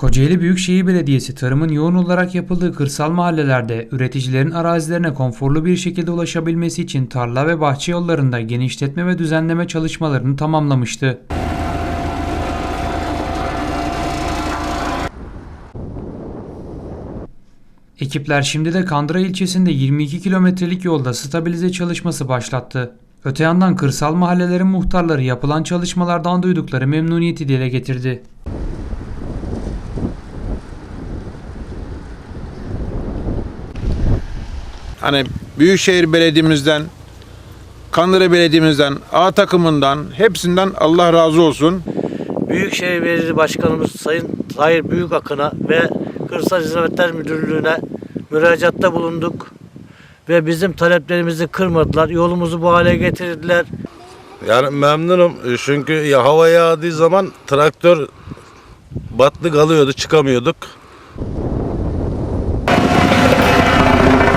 Kocaeli Büyükşehir Belediyesi tarımın yoğun olarak yapıldığı kırsal mahallelerde üreticilerin arazilerine konforlu bir şekilde ulaşabilmesi için tarla ve bahçe yollarında genişletme ve düzenleme çalışmalarını tamamlamıştı. Ekipler şimdi de Kandıra ilçesinde 22 kilometrelik yolda stabilize çalışması başlattı. Öte yandan kırsal mahallelerin muhtarları yapılan çalışmalardan duydukları memnuniyeti dile getirdi. Hani Büyükşehir Belediye'mizden, Kandıra Belediye'mizden, A takımından hepsinden Allah razı olsun. Büyükşehir Belediye Başkanımız Sayın Tahir Büyükakın'a ve Kırsal Hizmetler Müdürlüğü'ne müracaatta bulunduk. Ve bizim taleplerimizi kırmadılar. Yolumuzu bu hale getirdiler. Yani memnunum çünkü ya hava yağdığı zaman traktör batlı kalıyordu çıkamıyorduk.